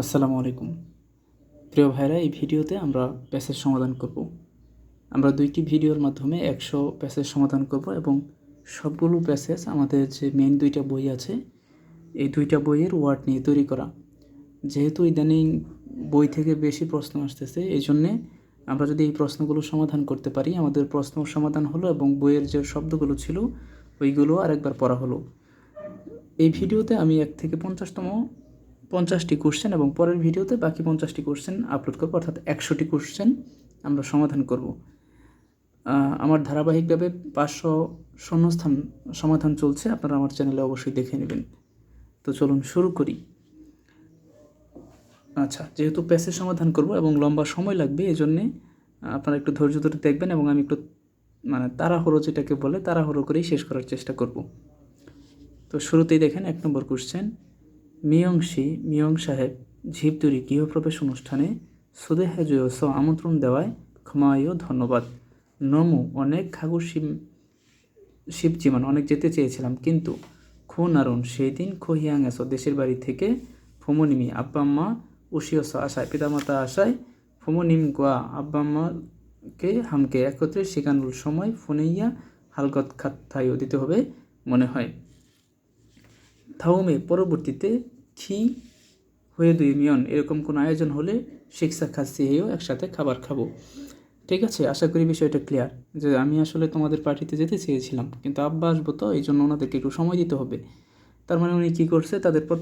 আসসালামু আলাইকুম। প্রিয় ভাইরা, এই ভিডিওতে আমরা প্যাসেজ সমাধান করব। আমরা দুইটি ভিডিওর মাধ্যমে একশো প্যাসেজ সমাধান করব এবং সবগুলো প্যাসেজ আমাদের যে মেন দুইটা বই আছে, এই দুইটা বইয়ের ওয়ার্ড নিয়ে তৈরি করা। যেহেতু ইদানিং বই থেকে বেশি প্রশ্ন আসতেছে এই জন্যে আমরা যদি এই প্রশ্নগুলো সমাধান করতে পারি, আমাদের প্রশ্ন সমাধান হলো এবং বইয়ের যে শব্দগুলো ছিল, ওইগুলো আরেকবার পড়া হলো। এই ভিডিওতে আমি এক থেকে পঞ্চাশতম পঞ্চাশটি কোশ্চেন এবং পরের ভিডিওতে বাকি পঞ্চাশটি কোশ্চেন আপলোড করব, অর্থাৎ একশোটি কোশ্চেন আমরা সমাধান করব। আমার ধারাবাহিকভাবে পাঁচশো শূন্যস্থান সমাধান চলছে, আপনারা আমার চ্যানেলে অবশ্যই দেখে নেবেন। তো চলুন শুরু করি। আচ্ছা যেহেতু প্যাসেজ সমাধান করব এবং লম্বা সময় লাগবে এই জন্যে আপনারা একটু ধৈর্য ধরে দেখবেন এবং আমি একটু মানে তাড়াহুড়ো যেটাকে বলে, তাড়াহুড়ো করেই শেষ করার চেষ্টা করব। তো শুরুতেই দেখেন, এক নম্বর কোশ্চেন মিয়ংশি, মিয়ং সাহেব ঝিপদুরি গৃহপ্রবেশ অনুষ্ঠানে সুদেহে জয়স আমন্ত্রণ দেওয়ায় ক্ষমায় ধন্যবাদ। নমু, অনেক খাগুর শিব শিবজীবন অনেক যেতে চেয়েছিলাম, কিন্তু খু নারুন সেই দিন খহিয়াং এসো, দেশের বাড়ি থেকে ফমনিমি আব্বা উশিয়স আশায়, পিতামাতা আশায় ফমনিম গোয়া, আব্বা আম্মাকে হামকে একত্রে শেখানোর সময় ফোনেইয়া হালগত খাত্তাইও দিতে হবে মনে হয়। থাউমে, পরবর্তীতে খি হয়ে দুই মিয়ন এরকম কোনো আয়োজন হলে শিক্ষা খাচ্ছি হেয়েও একসাথে খাবার খাব। ঠিক আছে? আশা করি বিষয়টা ক্লিয়ার যে আমি আসলে তোমাদের পার্টিতে যেতে চেয়েছিলাম, কিন্তু আব্বা আসব তো এই জন্য ওনাদেরকে একটু সময় দিতে হবে। তার মানে উনি কী করছে? তাদের প্র-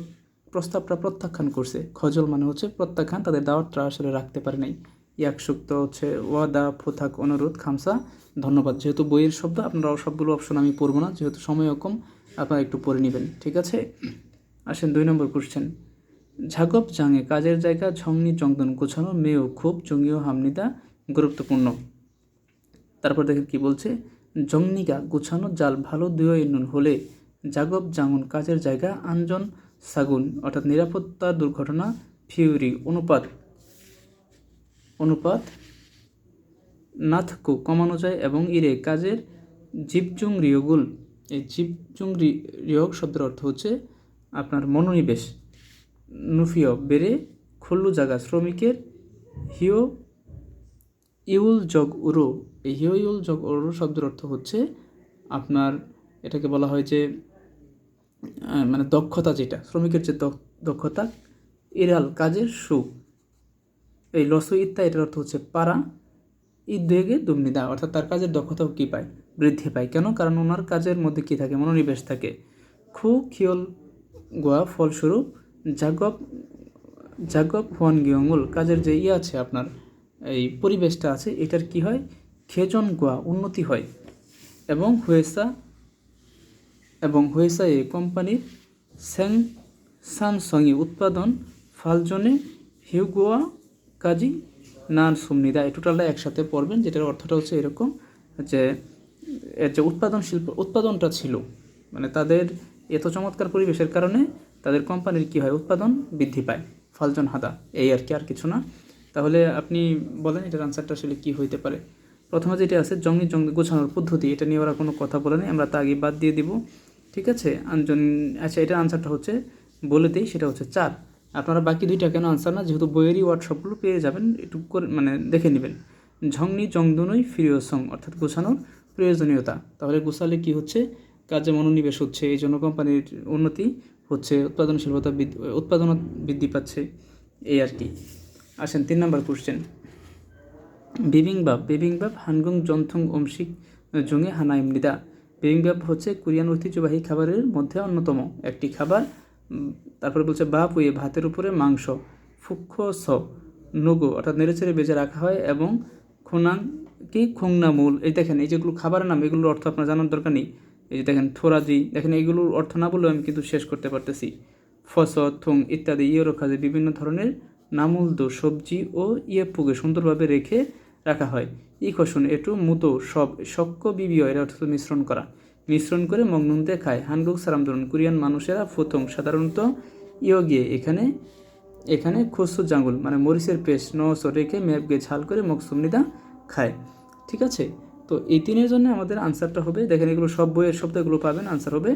প্রস্তাবটা প্রত্যাখ্যান করছে। খজল মানে হচ্ছে প্রত্যাখ্যান, তাদের দাওয়াতটা আসলে রাখতে পারে নাই। ইয়াকসুক্ত হচ্ছে ওয়াদা ফোথাক অনুরোধ, খামসা, ধন্যবাদ। যেহেতু বইয়ের শব্দ আপনারা সবগুলো অপশন আমি পড়ব না, যেহেতু সময় কম, আপনারা একটু পড়ে নেবেন। ঠিক আছে? আসেন দুই নম্বর কোশ্চেন ঝাগপ জাঙে কাজের জায়গা ছংনি জংদন গোছানো মেয়েও খুব জঙ্গিও হামনিদা গুরুত্বপূর্ণ। তারপর দেখেন কি বলছে জংনিকা গুছানো জাল ভালো দুই নুন হলে জাগব জাঙুন কাজের জায়গা আঞ্জন সাগুন, অর্থাৎ নিরাপত্তা দুর্ঘটনা ফিউরি অনুপাত অনুপাত নাথকু কমানো যায় এবং ইরে কাজের জীবজুং রিয়গুল। এই জীবজুং রি- রিয়গ শব্দের অর্থ হচ্ছে আপনার মনোনিবেশ নুফিয় বেড়ে খল্লু জাগা শ্রমিকের হিও ইউল জগ উরো। এই হিও ইউল জগ উরো শব্দের অর্থ হচ্ছে আপনার এটাকে বলা হয় যে মানে দক্ষতা যেটা, শ্রমিকের যে দক্ষ- দক্ষতা, ইরাল কাজের সুখ এই লসু ইত্যা এটার অর্থ হচ্ছে পারা ইদ্বেগে দুর্নিদা অর্থাৎ তার কাজের দক্ষতাও কী পায়? বৃদ্ধি পায়। কেন? কারণ ওনার কাজের মধ্যে কী থাকে? মনোনিবেশ থাকে। খু, খিয়ল গোয়া ফলস্বরূপ জাগব জাগব হুয়ান গিয়ঙ্গুল কাজের যে ইয়ে আছে আপনার, এই পরিবেশটা আছে, এটার কি হয়? খেজন গোয়া উন্নতি হয়। এবং হুয়েসা এবং হুয়েসা এই কোম্পানির স্যাং স্যামসংয়ে উৎপাদন ফালজনে, হিউগোয়া, কাজী, নান, সুমনিদা, এই টোটালটা একসাথে পড়বেন, যেটার অর্থটা হচ্ছে এরকম যে, এর যে উৎপাদন শিল্প উৎপাদনটা ছিল মানে তাদের এত চমৎকার পরিবেশের কারণে তাদের কোম্পানির কী হয় উৎপাদন বৃদ্ধি পায়? ফালজন হাদা এই আর কি, আর কিছু না। তাহলে আপনি বলেন এটার আনসারটা আসলে কী হইতে পারে? প্রথমে যেটা আছে, জঙ্গি জঙ্গি গোছানোর পদ্ধতি, এটা নিয়ে ওরা কোনো কথা বলে আমরা তা আগে বাদ দিয়ে দিব। ঠিক আছে? আঞ্জন আচ্ছা এটার আনসারটা হচ্ছে, বলে দিই, সেটা হচ্ছে চার। আপনারা বাকি দুইটা কেন আনসার না? যেহেতু বইয়েরই ওয়ার্কশপগুলো পেয়ে যাবেন, একটু করে মানে দেখে নেবেন। ঝংনি জংদুনই ফিরিয় সং, অর্থাৎ গোছানোর প্রয়োজনীয়তা। তাহলে গোছালে কি হচ্ছে? কাজে মনোনিবেশ হচ্ছে, এই জন্য কোম্পানির উন্নতি হচ্ছে উৎপাদনশীলতা উৎপাদন বৃদ্ধি পাচ্ছে, এই আর কি। আসেন, তিন নম্বর কোশ্চেন বিবিংবাব বিবিংবাব হানগং, জন্থং অংশিক জঙ্গে হানাই মৃদা বিবিংবাব হচ্ছে কোরিয়ান ঐতিহ্যবাহী খাবারের মধ্যে অন্যতম। একটি খাবার তারপরে বলছে বাপ ওয়ে ভাতের উপরে মাংস, ফুক্ষ স, নুগো, অর্থাৎ নেড়েচেড়ে বেজে রাখা হয় এবং খুনাং কি খুংনা মূল এই দেখেন, এই যেগুলো খাবারের নাম, এগুলোর অর্থ আপনার জানার দরকার নেই। এই যে দেখেন থোরাজি দেখেন এইগুলোর অর্থ না বলেও আমি কিন্তু শেষ করতে পারতেছি। ফস থুং ইত্যাদি ইয়েরো খাজে বিভিন্ন ধরনের নামুলদো সবজি ও ইয়েপুকে সুন্দরভাবে রেখে রাখা হয়। ই খসুন এটু, মুতো, সব শক্য বিবিও এর অর্থ মিশ্রণ করা। মিশ্রণ করে মগনুনতে খায়। হানগুক সারাম ধরুন, কোরিয়ান মানুষেরা ফোতং, সাধারণত ইয় গিয়ে এখানে এখানে খসু জাঙ্গুল মানে মরিচের পেস্ট, নস রেখে মেপকে ঝাল করে মকসুমনিদা খায়। ঠিক আছে? তো এই তিনের জন্য আমাদের আনসারটা হবে, দেখেন এগুলো সব বইয়ের শব্দগুলো পাবেন আনসার হবে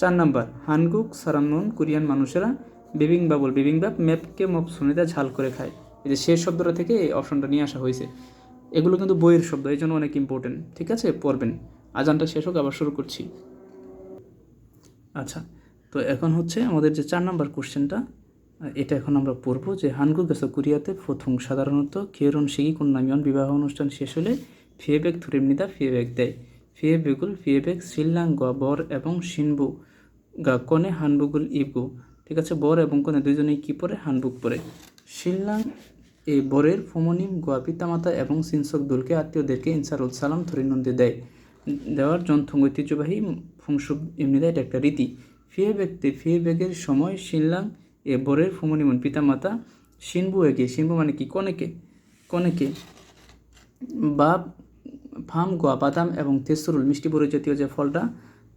চার নাম্বার, হানগুক সারামনুন কোরিয়ান মানুষেরা বিবিং বাবুল, বিবিং বাপ ম্যাপকে মপ সুনিদা ঝাল করে খায়। এই যে শেষ শব্দটা থেকে এই অপশনটা নিয়ে আসা হয়েছে। এগুলো কিন্তু বইয়ের শব্দ, এই জন্য অনেক ইম্পর্টেন্ট ঠিক আছে? পড়বেন। আজানটা শেষ হোক, আবার শুরু করছি। আচ্ছা তো এখন হচ্ছে আমাদের যে চার নাম্বার কোশ্চেনটা এটা এখন আমরা পড়ব যে হানগু গেছে কোরিয়াতে প্রথম সাধারণত কেরন সিগি কন্যামিয়ন বিবাহ অনুষ্ঠান শেষ হলে ফিয়েবেগ থুরিমনিদা ফিয়েবেগ দেয়। ফিয়েবেগুল ফিয়েবেগ শিল্লাং গ বর এবং শিনবু গা কনে হানবুগুল, ইবগু। ঠিক আছে, বর এবং কনে দুজনেই কী পরে? হানবুক পরে। শিল্লাং এই বরের ফোমনিম, গোয়া পিতামাতা এবং সিনসক দুলকে আত্মীয়দেরকে ইনসারুল সালাম থরিনন্দে দেয়। দেওয়ার যন্থং ঐতিহ্যবাহী ফুংসুব এমনিদা এটা একটা রীতি। ফিয়ে ব্যক্তি ফিয়ে বেগের সময় শিনলাং এ বরের ফুমনিমন পিতামাতা শিনবু এগে শিনবু মানে কি? কনেকে কনেকে বা ফার্ম গোয়া বাদাম এবং তেসরুল মিষ্টি বড়ি জাতীয় যে ফলটা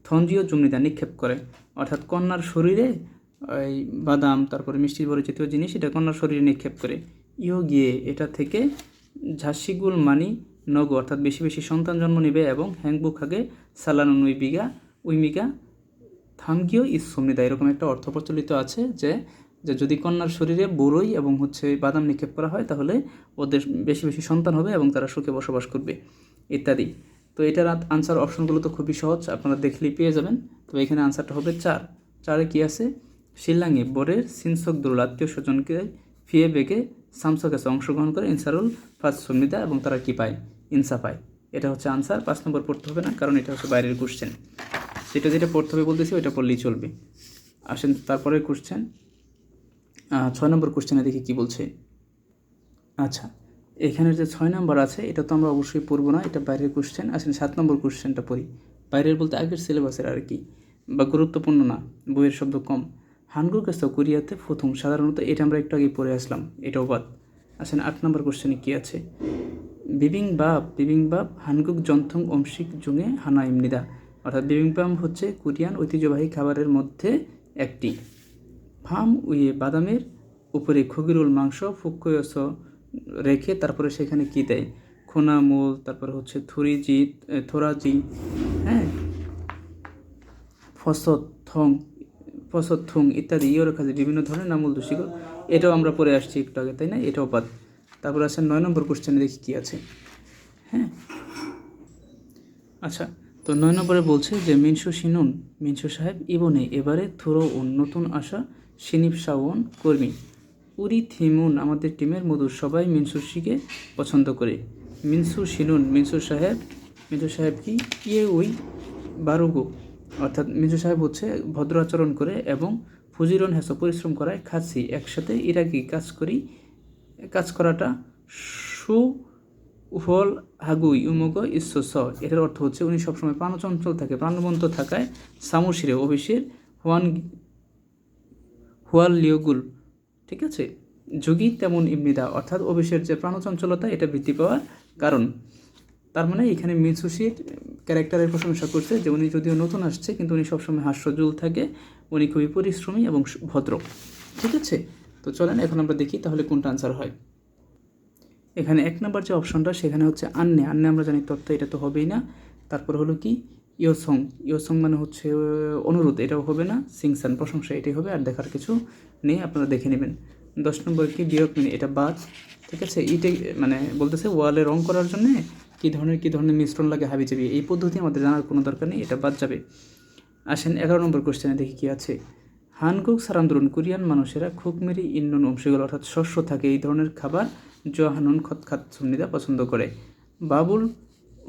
থঞ্জীয় জুমনিদা নিক্ষেপ করে। অর্থাৎ কন্যার শরীরে, এই বাদাম, তারপরে মিষ্টি বড়ি জাতীয় জিনিস, এটা কন্যার শরীরে নিক্ষেপ করে। ইও গিয়ে এটা থেকে ঝাসিগুল মানি নগ, অর্থাৎ বেশি বেশি সন্তান জন্ম নেবে এবং হ্যাংবুক হাগে সালানুন উইবিগা উইমিগা থামগিও ইসমনিদা এরকম একটা অর্থ প্রচলিত আছে যে যে যদি কন্যার শরীরে বড়ই এবং হচ্ছে বাদাম নিক্ষেপ করা হয়, তাহলে ওদের বেশি বেশি সন্তান হবে এবং তারা সুখে বসবাস করবে। ইত্যাদি। তো এটার আনসার অপশনগুলো তো খুবই সহজ, আপনারা দেখলেই পেয়ে যাবেন। তো এখানে আনসারটা হবে চার। চারে কি আছে? শিল্লাঙে বরের সিনসক দুরুল আত্মীয় স্বজনকে ফিয়ে বেগে সামসক কাছে অংশগ্রহণ করে ইনসারুল ফার্স্ট সমিতা এবং তারা কি পায়? ইনসা পায়। এটা হচ্ছে আনসার পাঁচ নম্বর পড়তে হবে না, কারণ এটা হচ্ছে বাইরের কোশ্চেন যেটা যেটা পড়তে হবে বলতেছি, ওইটা পড়লেই চলবে। আসেন তারপরে কোশ্চেন ছয় নম্বর কোশ্চেনে দেখি কি বলছে। আচ্ছা এখানের যে ছয় নম্বর আছে, এটা তো আমরা অবশ্যই পড়ব না, এটা বাইরের কোশ্চেন আসেন, সাত নম্বর কোশ্চেনটা পড়ি। বাইরের বলতে আগের সিলেবাসের আর কি, বা গুরুত্বপূর্ণ না, বইয়ের শব্দ কম। হানগু কাছে কোরিয়াতে প্রথম, সাধারণত এটা আমরা একটু আগে পড়ে আসলাম, এটাও বাদ। আসেন, আট নম্বর কোশ্চেনে কী আছে? বিবিং বাপ বিবিং বাপ, হানগুক যন্থং অংশিক জুঙে হানা ইমনিদা। অর্থাৎ বিবিংবাম হচ্ছে কোরিয়ান ঐতিহ্যবাহী খাবারের মধ্যে একটি। ফার্ম উইয়ে বাদামের উপরে খগিরুল মাংস ফুকয়স রেখে তারপরে সেখানে কি দেয়? খোনামূল তারপরে হচ্ছে থুরিজি থোরাজি হ্যাঁ? ফসত থং, ফসত থুং ইত্যাদি ইয়ে রেখা বিভিন্ন ধরনের নামুল দোষীগুলো এটাও আমরা পড়ে আসছি একটু আগে, তাই না? এটাও বাদ। তারপর আছে নয় নম্বর কোশ্চেনে দেখি কী আছে। হ্যাঁ? আচ্ছা তো নয় নম্বরে বলছে যে, মিনসু সিনুন, মিনসু সাহেব, ইবনে, এবারে থুরো নতুন আসা সিনিপ সাওয়ন কর্মী। উরি থিমুন আমাদের টিমের মধুর সবাই মিনসুশিকে পছন্দ করে। মিনসু সিনুন মিনসু সাহেব মিনসু সাহেব কি? ইয়ে উই বারুগো। অর্থাৎ মিনসু সাহেব হচ্ছে ভদ্র আচরণ করে এবং ফুজিরন হেসো পরিশ্রম করায় খাচ্ছি একসাথে ইরাকি কাজ করি, কাজ করাটা সু হল হাগুই উমগ ইস্য স। এটার অর্থ হচ্ছে উনি সবসময় প্রাণচঞ্চল থাকে, প্রাণবন্ত থাকায় সামুশিরে অফিসের হোয়ান হুয়াল লিওগুল ঠিক আছে? যোগী তেমন ইমনিদা অর্থাৎ অফিসের যে প্রাণচঞ্চলতা, এটা বৃদ্ধি পাওয়ার কারণ। তার মানে এখানে মিনসুশির ক্যারেক্টারের প্রশংসা করছে যে উনি যদিও নতুন আসছে, কিন্তু উনি সবসময় হাস্যজুল থাকে, উনি খুবই পরিশ্রমী এবং ভদ্র। ঠিক আছে? তো চলেন, এখন আমরা দেখি তাহলে কোনটা আনসার হয়। এখানে এক নম্বর যে অপশনটা সেখানে হচ্ছে আন্নে। আন্নে আমরা জানি তত্ত্ব, এটা তো হবেই না। তারপর হলো কি? ইয়োসং। ইয়োসং মানে হচ্ছে অনুরোধ, এটাও হবে না। সিংসান, প্রশংসা, এটাই হবে, আর দেখার কিছু নেই, আপনারা দেখে নেবেন। দশ নম্বর কি, বিয়োগ মিনি এটা বাদ, ঠিক আছে? ইটে মানে বলতেছে, ওয়ালে রং করার জন্যে কী ধরনের কী ধরনের মিশ্রণ লাগে হাবি যাবি এই পদ্ধতি আমাদের জানার কোনো দরকার নেই, এটা বাদ যাবে। আসেন, এগারো নম্বর কোশ্চেনে দেখি কি আছে। হানকুক সারান্দরুন, কোরিয়ান মানুষেরা খুকমেরি ইন্নন অংশীগুলো, অর্থাৎ শস্য থাকে, এই ধরনের খাবার জহানুন খতখাত সুন্নিদা পছন্দ করে। বাবুল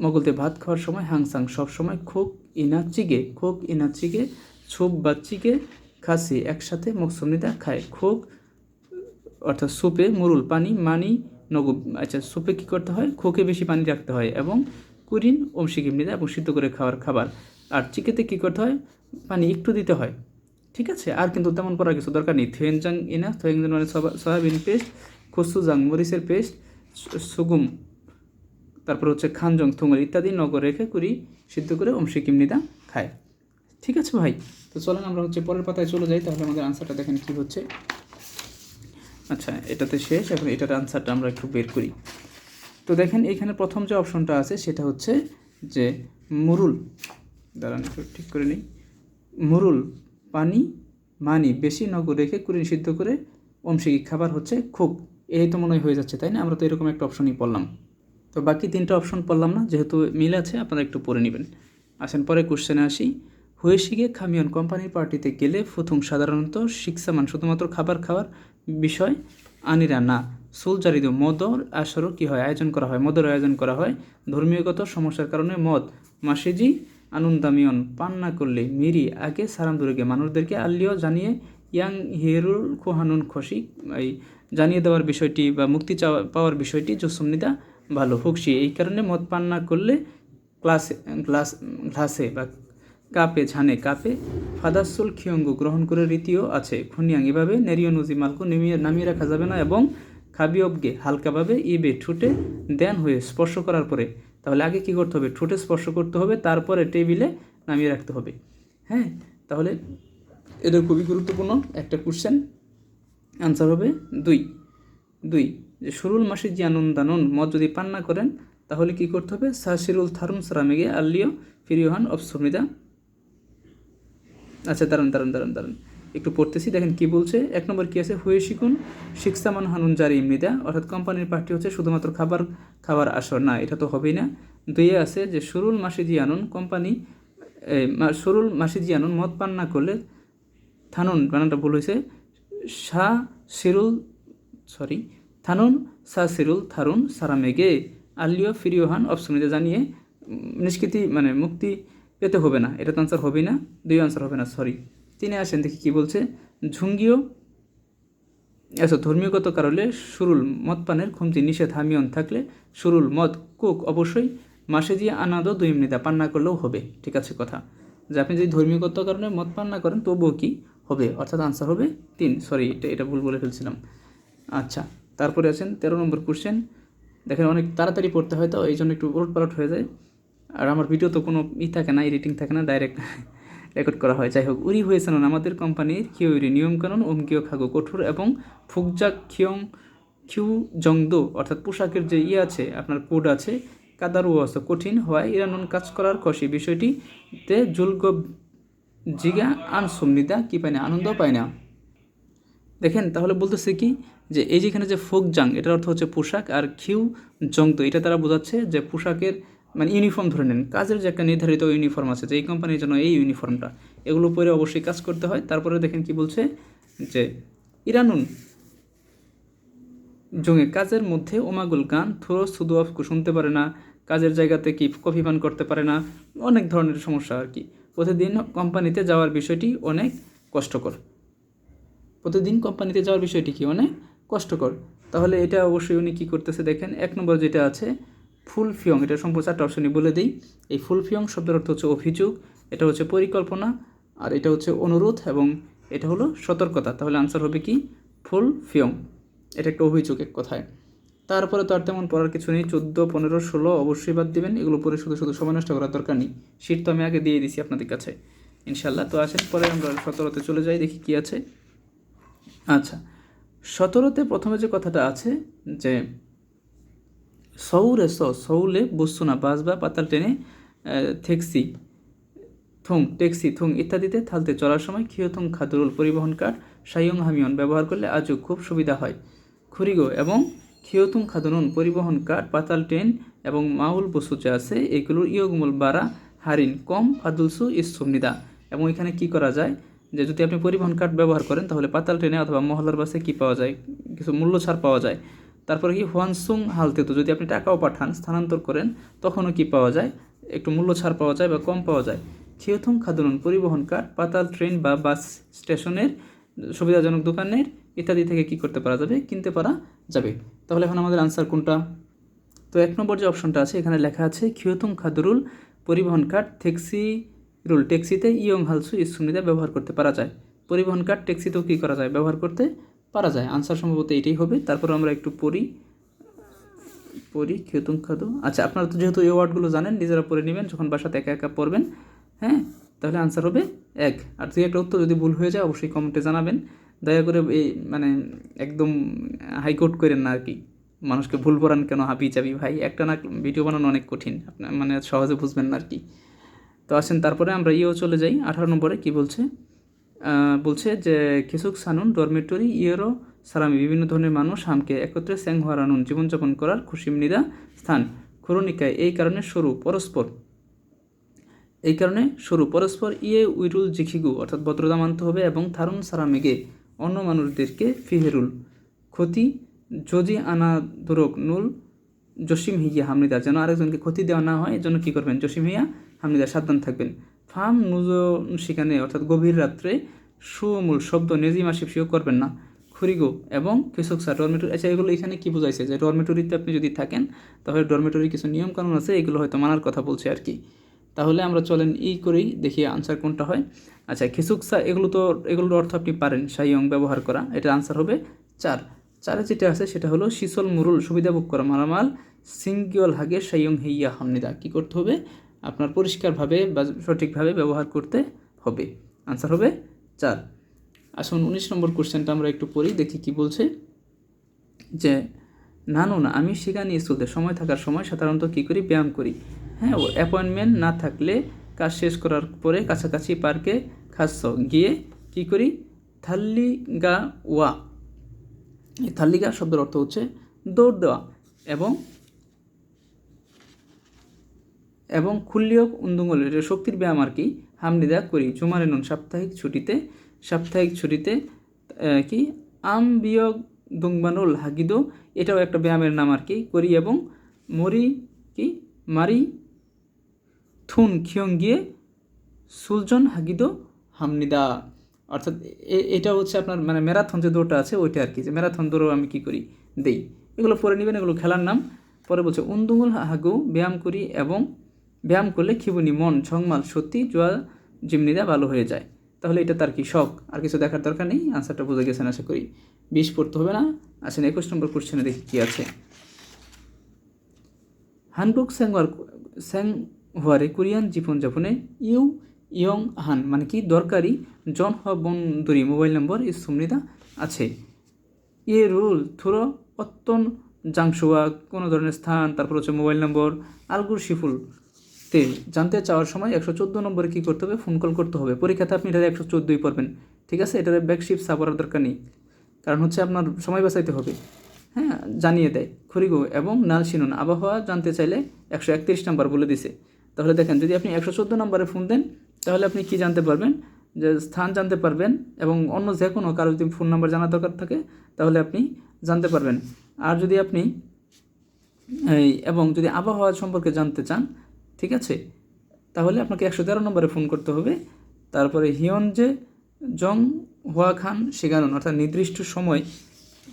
মগলতে ভাত খাওয়ার সময় হাংসাং সবসময় খোক ইনাচিগে খোক ইনাচিগে ছুপ বা চিকে খাসি একসাথে মকসুমনিদা খায়। খোক অর্থাৎ সুপে মুরুল, পানি, মানি নগু আচ্ছা সুপে কী করতে হয়? খোকে বেশি পানি রাখতে হয় এবং কুরিন অংশিকিমনিদা এবং সিদ্ধ করে খাওয়ার খাবার। আর চিকেতে কী করতে হয়? পানি একটু দিতে হয়। ঠিক আছে? আর কিন্তু তেমন করার কিছু দরকার নেই। থুয়েনজাং ইনা থুয়েনজাং মানে সয়াবিন পেস্ট খুসুজাং মরিচের পেস্ট সুগুম। তারপর হচ্ছে খানজং থুঙ্গল ইত্যাদি নগর রেখে কুড়ি সিদ্ধ করে অংশী কিমনিদা খায়। ঠিক আছে ভাই? তো চলেন আমরা হচ্ছে পরের পাতায় চলে যাই, তাহলে আমাদের আনসারটা দেখেন কী হচ্ছে। আচ্ছা এটাতে শেষ, এখন এটার আনসারটা আমরা একটু বের করি। তো দেখেন, এখানে প্রথম যে অপশনটা আছে, সেটা হচ্ছে যে মুরুল। দাঁড়ান, একটু ঠিক করে নিই। মুরুল, পানি, মানি বেশি নগর রেখে কুড়ি সিদ্ধ করে অংশিক খাবার হচ্ছে খুব। এই তো মনে হয়ে যাচ্ছে, তাই না? আমরা তো এরকম একটা অপশনই পড়লাম। তো বাকি তিনটা অপশন পড়লাম না, যেহেতু মিল আছে, আপনারা একটু পড়ে নেবেন। আসেন পরে কোশ্চেনে আসি। হুয়েশিগে খামিয়ন কোম্পানির পার্টিতে গেলে ফুথুং সাধারণত শিক্ষামান শুধুমাত্র খাবার খাওয়ার বিষয়, আনিরা না। সুলজারিদ মদর আসরও কী হয়? আয়োজন করা হয়। মদর আয়োজন করা হয় ধর্মীয়গত সমস্যার কারণে। মদ, মাসিজি, আনন্দামিয়ন পান না করলে মিরি আগে সারাম দুর্গে মানুষদেরকে আল্লিও জানিয়ে ইয়াং হিরুল খোহানুন খসি এই জানিয়ে দেওয়ার বিষয়টি বা মুক্তি চাওয়া পাওয়ার বিষয়টি জসুমনিদা ভালো হুকসি এই কারণে মদ পান না করলে ক্লাসে গ্লাস গ্লাসে বা কাপে, ঝানে, কাপে ফাদাসুল খিয়ঙ্গু গ্রহণ করে রীতিও আছে। খুনিয়াং, এভাবে নেরিও নজি মালকু নামিয়ে নামিয়ে রাখা যাবে না এবং খাবিয়বগে হালকাভাবে ইবে ঠোঁটে দেন হয়ে স্পর্শ করার পরে, তাহলে আগে কি করতে হবে? ঠোঁটে স্পর্শ করতে হবে, তারপরে টেবিলে নামিয়ে রাখতে হবে। হ্যাঁ তাহলে এদের খুবই গুরুত্বপূর্ণ একটা কোশ্চেন আনসার হবে দুই। দুই যে সুরুল মাসে যে আনন্দানন, মদ যদি পান না করেন, তাহলে কি করতে হবে? সাশিরুল থারুম সারামেগে আল্লিও ফিরিওহান অফ সুমিদা আচ্ছা দাঁড়ান দাঁড়ান দাঁড়ান দাঁড়ান। একটু পড়তেছি, দেখেন কি বলছে? এক নম্বর কি আছে? হুয়ে শিকুন শিকসামান হানুন জারি ইমনিদা। অর্থাৎ কোম্পানির পার্টি হচ্ছে শুধুমাত্র খাবার খাবার আসর। না, এটা তো হবেই না। দুইয়ে আছে যে সুরুল মাসিজি আনুন, কোম্পানি সুরুল মাসিজি আনুন, মদ পান না করলে থানুন, বানানটা ভুল হয়েছে। শাহ সিরুল সরি থানুন সা সিরুল থারুন, সারা সারামেগে আল্লিও ফিরিওহান অপশনিতে জানিয়ে নিষ্কৃতি মানে মুক্তি পেতে হবে না। এটা তো আনসার হবে না। দুই আনসার হবে না সরি তিনি আসেন, দেখি কী বলছে, ঝুঙ্গিও আচ্ছা ধর্মীয়গত কারণে সুরুল মদ পানের খুমতি নিষেধ হামিয়ন থাকলে সুরুল মদ, কুক অবশ্যই মাসে দিয়ে আনাদ দুই মিনিদা পান না করলেও হবে। ঠিক আছে কথা। যে আপনি যদি ধর্মীয়গত কারণে মদ পান না করেন, তবুও কি হবে? অর্থাৎ আনসার হবে তিন। সরি এটা এটা ভুল বলে ফেলছিলাম। আচ্ছা। তারপরে আছেন তেরো নম্বর কোশ্চেন দেখেন অনেক তাড়াতাড়ি পড়তে হয় তো, এই জন্য একটু উলট পালট হয়ে যায়। আর আমার ভিডিও তো কোনো ই থাকে না এডিটিং থাকে না ডাইরেক্ট রেকর্ড করা হয়। যাই হোক, উরি হয়েছেন আমাদের কোম্পানির কিউরি নিয়মকানুন ওমকিও খাগো কঠোর এবং ফুকজাক খিয়ং খিউ জংদো অর্থাৎ পোশাকের যে ইয়ে আছে, আপনার কোড আছে, কাদারু আছে কঠিন হওয়ায় ইরানুন কাজ করার কষি বিষয়টিতে জুলগ জিগা আন সুমনিদা কি পায় না, আনন্দ পায় না। দেখেন, তাহলে বলতেছে কি? যে এই যেখানে যে ফোক জাং, এটার অর্থ হচ্ছে পোশাক আর খিউ তো এটা তারা বোঝাচ্ছে যে পোশাকের মানে ইউনিফর্ম ধরে নেন। কাজের যে একটা নির্ধারিত ইউনিফর্ম আছে, যে এই কোম্পানির জন্য এই ইউনিফর্মটা, এগুলো পরে অবশ্যই কাজ করতে হয়। তারপরে দেখেন কি বলছে? যে ইরানুন জঙ্গে কাজের মধ্যে ওমাগুল গান, থুরো সুদু অফকু শুনতে পারে না, কাজের জায়গাতে কি কফি পান করতে পারে না, অনেক ধরনের সমস্যা আর কি। প্রতিদিন কোম্পানিতে যাওয়ার বিষয়টি অনেক কষ্টকর। প্রতিদিন কোম্পানিতে যাওয়ার বিষয়টি কি? মানে কষ্টকর। তাহলে এটা অবশ্যই উনি কী করতেছে দেখেন, এক নম্বর যেটা আছে, ফুল ফিয়ং, এটা সম্পূর্ণ চারটা অপশনই বলে দিই। এই ফুল ফিয়ং শব্দের অর্থ হচ্ছে অভিযোগ, এটা হচ্ছে পরিকল্পনা, আর এটা হচ্ছে অনুরোধ এবং এটা হলো সতর্কতা। তাহলে আনসার হবে কি? ফুল ফিয়ং, এটা একটা অভিযোগ এক কথায়। তারপরে তো আর তেমন পড়ার কিছু নেই, চোদ্দ, পনেরো, ষোলো অবশ্যই বাদ দিবেন, এগুলো পরে শুধু শুধু সময় নষ্ট করার দরকার নেই। শীত তো আমি আগে দিয়ে দিছি আপনাদের কাছে। ইনশাল্লাহ তো আসেন, পরে আমরা সতেরোতে চলে যাই, দেখি কি আছে। আচ্ছা সতেরোতে প্রথমে যে কথাটা আছে যে, সৌরে স, সৌলে বসুনা বাস বা পাতাল টেনে থেকসি থুং, টেক্সি, থুং ইত্যাদিতে থালতে চলার সময় খিয়থুং খাদুরুল পরিবহন কার্ড সাইয়ং হামিয়ন ব্যবহার করলে আজও খুব সুবিধা হয়। খুরিগো এবং খিয়তুং খাদুনুন পরিবহন কার্ড পাতাল ট্রেন এবং মাউল বসু যে আছে, এগুলোর ইয়গুমুল বারা, হারিন, কম ফাদুলসু ইসুমনিদা এবং এখানে কি করা যায়? যে যদি আপনি পরিবহন কার্ড ব্যবহার করেন, তাহলে পাতাল ট্রেনে অথবা মহলার বাসে কি পাওয়া যায়? কিছু মূল্য ছাড় পাওয়া যায়। তারপরে কি হোয়ানসুং হালতে তো যদি আপনি টাকাও পাঠান, স্থানান্তর করেন, তখনও কি পাওয়া যায়? একটু মূল্য ছাড় পাওয়া যায় বা কম পাওয়া যায়। থিওথুং খাদুনুন, পরিবহন কার্ড, পাতাল ট্রেন বা বাস স্টেশনের সুবিধাজনক দোকানের ইত্যাদি থেকে কি করতে পারা যাবে? কিনতে পারা যাবে। তাহলে এখন আমাদের আনসার কোনটা? তো এক নম্বর যে অপশনটা আছে, এখানে লেখা আছে খিওতুং খাদুরুল, পরিবহন কার্ড ট্যাক্সি রুল ট্যাক্সিতে ইয়ং হালসু ইসুনিদা ব্যবহার করতে পারা যায়। পরিবহন কার্ড ট্যাক্সিতেও কী করা যায়? ব্যবহার করতে পারা যায়। আনসার সম্ভবত এটাই হবে। তারপর আমরা একটু পড়ি। পড়ি খিওতুং খাদু আচ্ছা আপনারা তো যেহেতু এই ওয়ার্ডগুলো জানেন, নিজেরা পড়ে নেবেন যখন বাসাতে একা একা পড়বেন। হ্যাঁ তাহলে আনসার হবে এক। আর দুই একটা উত্তর যদি ভুল হয়ে যায়, অবশ্যই কমেন্টে জানাবেন। দয়া করে এই মানে একদম হাইকোর্ট করেন না আর কি। মানুষকে ভুল পড়ান কেন? হাবি চাবি ভাই। একটা না ভিডিও বানানো অনেক কঠিন। আপনার মানে সহজে বুঝবেন না আর কি। তো আসেন, তারপরে আমরা ইয়েও চলে যাই। আঠারো নম্বরে কি বলছে? বলছে যে কিছুক সানুন, ডরমেটরি ইয়েরও সালামি, বিভিন্ন ধরনের মানুষ, হামকে একত্রে স্যাং হারানুন জীবনযাপন করার খুশিমনিদা স্থান। খুরনিকায় এই কারণে সরু পরস্পর, এই কারণে সরু পরস্পর ইয়ে উইরুল জিখিগু, অর্থাৎ ভদ্রতা মানতে হবে এবং থারুন সারামেগে অন্য মানুষদেরকে ফিহেরুল। ক্ষতি যদি আনা দুরক নুল জসিম হিয়া হামনিদা যেন আরেকজনকে ক্ষতি দেওয়া না হয়, এজন্য কী করবেন? জসিম হিয়া হামনিদা সাবধান থাকবেন। ফার্ম নুজ সেখানে অর্থাৎ গভীর রাত্রে সুমূল শব্দ নেজি নেজিমা শিপসিও করবেন না। খুরিগো এবং কৃষক স্যার, ডরমেটরি আচ্ছা এগুলো এখানে কী বোঝাইছে? যে ডরমেটরিতে আপনি যদি থাকেন, তাহলে ডরমেটরির কিছু নিয়ম কানুন আছে, এগুলো হয়তো মানার কথা বলছে আর কি। তাহলে আমরা চলেন ই করেই দেখি আনসার কোনটা হয়। আচ্ছা খিসুকসা এগুলো তো, এগুলোর অর্থ আপনি পারেন, সাইয়ং ব্যবহার করা। এটা আনসার হবে চার। চারে যেটা আছে, সেটা হলো শীতল মুরুল, সুবিধা ভোগ করা, মালামাল সিঙ্গিয়ল হাগে সাইয়ং হেইয়া হামনিদা। কী করতে হবে? আপনার পরিষ্কারভাবে বা সঠিকভাবে ব্যবহার করতে হবে। আনসার হবে চার। আসুন উনিশ নম্বর কোশ্চেনটা আমরা একটু পড়ি, দেখি কি বলছে। যে নানু না আমি সেখানে স্কুলতে সময় থাকার সময় সাধারণত কী করি? ব্যায়াম করি। হ্যাঁ ও অ্যাপয়েন্টমেন্ট না থাকলে কাজ শেষ করার পরে কাছাকাছি পার্কে খাচ্ছ। গিয়ে কী করি? থাল্লিগা ওয়া থাল্লিগা শব্দের অর্থ হচ্ছে দৌড় দেওয়া এবং এবং খুল্লিয়ক উন্দুঙ্গল এটা শক্তির ব্যায়াম আর কি হামনিদা করি। জুমারে নুন সাপ্তাহিক ছুটিতে সাপ্তাহিক ছুটিতে কি আম বিয়গ দুংবানুল হাগিদো, এটাও একটা ব্যায়ামের নাম আর কি, করি এবং মরি, কি, মারি, থুন খিয়ং গিয়ে সুলজন হাগিদো হামনিদা অর্থাৎ এটা হচ্ছে আপনার মানে ম্যারাথন যে দৌড়টা আছে, ওইটা আর কি, যে ম্যারাথন দৌড়ও আমি কী করি, দেই। এগুলো পরে নেবেন, এগুলো খেলার নাম। পরে বলছে, উন্দুঙ্গুল হাগু, ব্যায়াম করি এবং ব্যায়াম করলে খিবুনি, মন ছংমাল সত্যি জোয়া জিমনিদা ভালো হয়ে যায়। তাহলে এটা তার কি শখ? আর কিছু দেখার দরকার নেই? আনসারটা বুঝে গেছেন আশা করি। বিশ পড়তে হবে না? আসেন একুশ নম্বর কোশ্চেনে দেখি কী আছে। হানবুক স্যাংওয়ার স্যাংহোয়ারে কোরিয়ান জীবনযাপনে ইউ ইয়ং হান মানে কি দরকারি জন হ বন্দুরি মোবাইল নম্বর এই সুমনিদা আছে। এ রুল থুরো অত্যন জাংশুয়া কোনো ধরনের স্থান, তারপর হচ্ছে মোবাইল নম্বর, আলগুর শিফুল। তে জানতে চাওয়ার সময় একশো চোদ্দ নম্বরে কী করতে হবে? ফোন কল করতে হবে। পরীক্ষাতে আপনি এটা একশো চোদ্দোই পড়বেন। ঠিক আছে? এটার ব্যাকশিপ সাপড়ার দরকার নেই। কারণ হচ্ছে আপনার সময় বাঁচাইতে হবে। হ্যাঁ? জানিয়ে দেয়। খরিগো এবং নাল শিনুন আবহাওয়া জানতে চাইলে একশো একত্রিশ নাম্বার বলে দিছে। তাহলে দেখেন, যদি আপনি একশো চোদ্দ নম্বরে ফোন দেন, তাহলে আপনি কি জানতে পারবেন? যে স্থান জানতে পারবেন এবং অন্য যে কোনো কারও যদি ফোন নাম্বার জানার দরকার থাকে, তাহলে আপনি জানতে পারবেন। আর যদি আপনি এবং যদি আবহাওয়া সম্পর্কে জানতে চান ঠিক আছে? তাহলে আপনাকে একশো তেরো নম্বরে ফোন করতে হবে। তারপরে হিয়নজে জং হুয়া খান শিগানুন অর্থাৎ নির্দিষ্ট সময়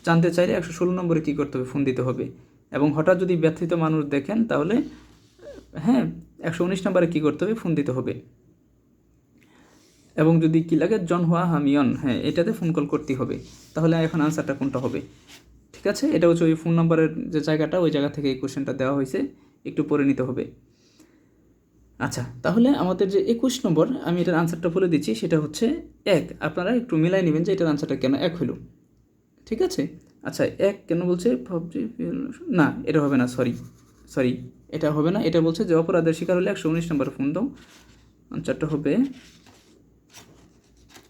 জানতে চাইলে একশো ষোলো নম্বরে কী করতে হবে? ফোন দিতে হবে। এবং হঠাৎ যদি ব্যথিত মানুষ দেখেন, তাহলে হ্যাঁ একশো উনিশ নম্বরে কী করতে হবে? ফোন দিতে হবে। এবং যদি কী লাগে, জন হুয়া হামিয়ন হ্যাঁ এটাতে ফোন কল করতে হবে। তাহলে এখন আনসারটা কোনটা হবে? ঠিক আছে? এটা হচ্ছে ওই ফোন নম্বরের যে জায়গাটা, ওই জায়গা থেকে এই কোশ্চেনটা দেওয়া হয়েছে। একটু পরে নিতে হবে। আচ্ছা তাহলে আমাদের যে একুশ নম্বর, আমি এটার আনসারটা বলে দিচ্ছি, সেটা হচ্ছে এক। আপনারা একটু মিলাই নেবেন যে এটার আনসারটা কেন এক হলো। ঠিক আছে? আচ্ছা এক কেন বলছে? না, এটা হবে না সরি সরি এটা হবে না। এটা বলছে যে অপরাধের শিকার হলে একশো উনিশ নম্বরে ফোন দাও। আনসারটা হবে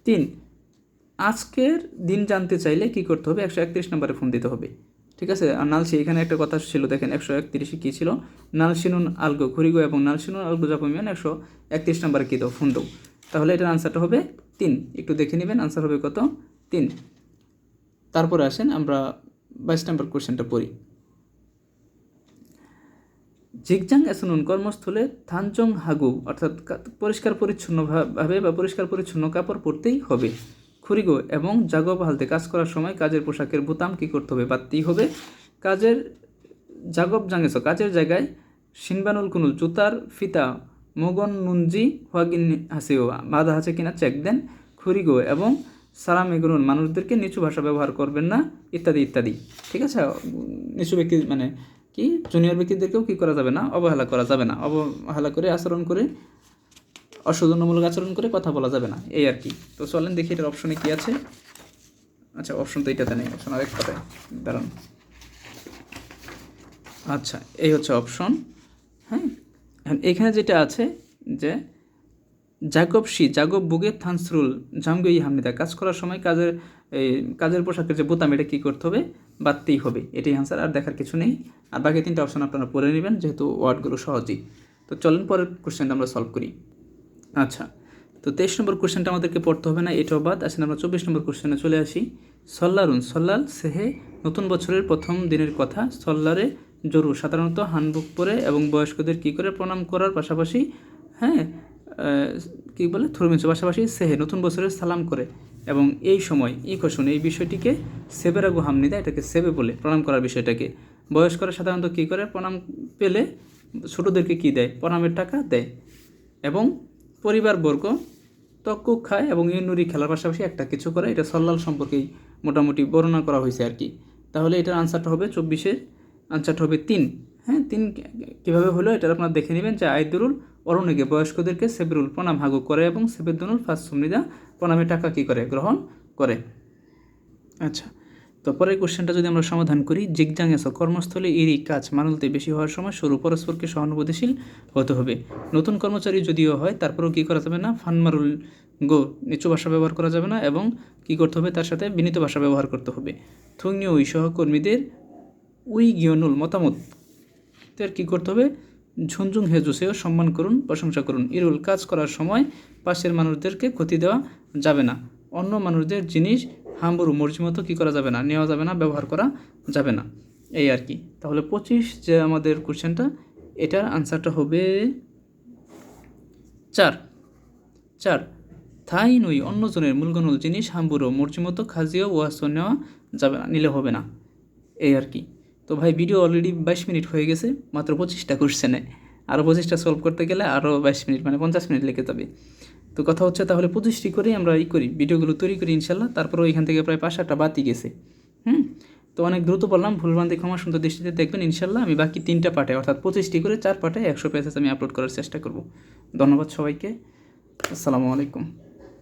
তিন। আজকের দিন জানতে চাইলে কি করতে হবে? একশো একত্রিশ নম্বরে ফোন দিতে হবে। ঠিক আছে? আর নালসি, এখানে একটা কথা ছিল, দেখেন, একশো একত্রিশে কী ছিল? নালসিনুন আলগো ঘুরিগো এবং নালসিনুন আলগো জাপমিয়ান একশো একত্রিশ নাম্বার কী দাও? ফোন দাও তাহলে এটার আনসারটা হবে তিন। একটু দেখে নেবেন, আনসার হবে কত? তিন। তারপরে আসেন, আমরা বাইশ নাম্বার কোশ্চেনটা পড়ি। জিগজাং এসনুন কর্মস্থলে থানচং হাগু, অর্থাৎ পরিষ্কার পরিচ্ছন্নভাবে বা পরিষ্কার পরিচ্ছন্ন কাপড় পরতেই হবে। খুরিগো এবং জাগব হালতে কাজ করার সময় কাজের পোশাকের বোতাম কী করতে হবে বাড়তেই হবে? কাজের জাগব জাঙ্গেছ, কাজের জায়গায় সিনবানুল কুনুল, জুতার ফিতা, মগন নুনজি, হোয়াগিন হাসিও, বাধা আছে কিনা চেক দেন। খুরিগো এবং সালাম এগুনুন মানুষদেরকে নিচু ভাষা ব্যবহার করবেন না, ইত্যাদি ইত্যাদি। ঠিক আছে? নিচু ব্যক্তি মানে কি? জুনিয়র ব্যক্তিদেরকেও কি করা যাবে না? অবহেলা করা যাবে না। অবহেলা করে, আচরণ করে অসৌজন্যমূলক আচরণ করে কথা বলা যাবে না। এই আর কি। তো চলেন দেখি এটার অপশনে কি আছে। আচ্ছা অপশন তো এইটাতে নেই অপশন আরেক আরেকটাতে। দাঁড়ান। আচ্ছা এই হচ্ছে অপশন হ্যাঁ? এখন যেটা আছে যে, জাগব শি, জাগব বুগে থানসরুল জামগই হামনিদা কাজ করার সময় কাজের, এই কাজের পোশাকের যে বোতাম, এটা কী করতে হবে? বাড়তেই হবে। এটাই আনসার আর দেখার কিছু নেই। আর বাকি তিনটা অপশন আপনারা পড়ে নেবেন, যেহেতু ওয়ার্ডগুলো সহজেই। তো চলেন পরের কোশ্চেনটা আমরা সলভ করি। আচ্ছা তো তেইশ নম্বর কোশ্চেনটা আমাদেরকে পড়তে হবে না, এটাও বাদ। আসেন আমরা চব্বিশ নম্বর কোশ্চেনে চলে আসি। সল্লারুন, সল্লাল সেহে নতুন বছরের প্রথম দিনের কথা, সল্লারে জরু। সাধারণত হানবুক পরে এবং বয়স্কদের কী করে প্রণাম করার পাশাপাশি হ্যাঁ কি বলে থুরমিঞ্চ পাশাপাশি সেহে নতুন বছরের সালাম করে। এবং এই সময়, ই কোশন এই বিষয়টিকে সেবেরাগু হামনিদা এটাকে সেবে বলে, প্রণাম করার বিষয়টাকে। বয়স্করা সাধারণত কী করে? প্রণাম পেলে ছোটোদেরকে কী দেয়? প্রণামের টাকা দেয়। এবং পরিবারবর্গ তক্কুক খায় এবং ইউনুরি খেলার পাশাপাশি একটা কিছু করে। এটা সল্লাল সম্পর্কেই মোটামুটি বর্ণনা করা হয়েছে আর কি। তাহলে এটার আনসারটা হবে চব্বিশের আনসারটা হবে তিন। হ্যাঁ তিন কীভাবে হলো এটা আপনারা দেখে নেবেন যে আইদুরুল অরণিকে, বয়স্কদেরকে সেবরুল প্রণাম হাগু করে এবং সেবেদনুল ফার্স্ট সুমনিদা প্রণামের টাকা কী করে, গ্রহণ করে। আচ্ছা তো পরের কোশ্চেনটা যদি আমরা সমাধান করি, জিগজাং এসো কর্মস্থলে এরই কাজ মানুলতে বেশি হওয়ার সময় সরু পরস্পরকে সহানুভূতিশীল হতে হবে। নতুন কর্মচারী যদিও হয়, তারপরেও কী করা যাবে না? ফানমারুল গো নিচু ভাষা ব্যবহার করা যাবে না এবং কী করতে হবে? তার সাথে বিনীত ভাষা ব্যবহার করতে হবে। থুংনীয় ওই সহকর্মীদের উই গিয়নুল মতামত তার কী করতে হবে? ঝুনঝুং হেজুসেও সম্মান করুন, প্রশংসা করুন। ইরুল কাজ করার সময় পাশের মানুষদেরকে ক্ষতি দেওয়া যাবে না। অন্য মানুষদের জিনিস হাম্বুরু মর্জি মতো কী করা যাবে না, নেওয়া যাবে না, ব্যবহার করা যাবে না। এই আর কি। তাহলে পঁচিশ যে আমাদের কোশ্চেনটা, এটার আনসারটা হবে চার। চার। থাই নই অন্যজনের মূলগণল জিনিস হাম্বুরো মতো খাজিও ওয়াস নেওয়া যাবে না, নিলে হবে না। এই আর কি। তো ভাই ভিডিও অলরেডি বাইশ মিনিট হয়ে গেছে, মাত্র পঁচিশটা কোশ্চেনে। আরও পঁচিশটা সলভ করতে গেলে আরও বাইশ মিনিট মানে পঞ্চাশ মিনিট লেগে যাবে। তো কথা হচ্ছে তাহলে পঁচিশটি করেই আমরা ই করি, ভিডিওগুলো তৈরি করি ইনশাল্লাহ তারপরে এখান থেকে প্রায় পাঁচ সাতটা বাতি গেছে। হুম? তো অনেক দ্রুত বললাম, ভুলভ্রান্তি ক্ষমা সুন্দর দৃষ্টিতে দেখবেন ইনশাল্লাহ, আমি বাকি তিনটা পাটে অর্থাৎ পঁচিশটি করে চার পার্টে একশো পেসেস আমি আপলোড করার চেষ্টা করব। ধন্যবাদ সবাইকে, আসসালামু আলাইকুম।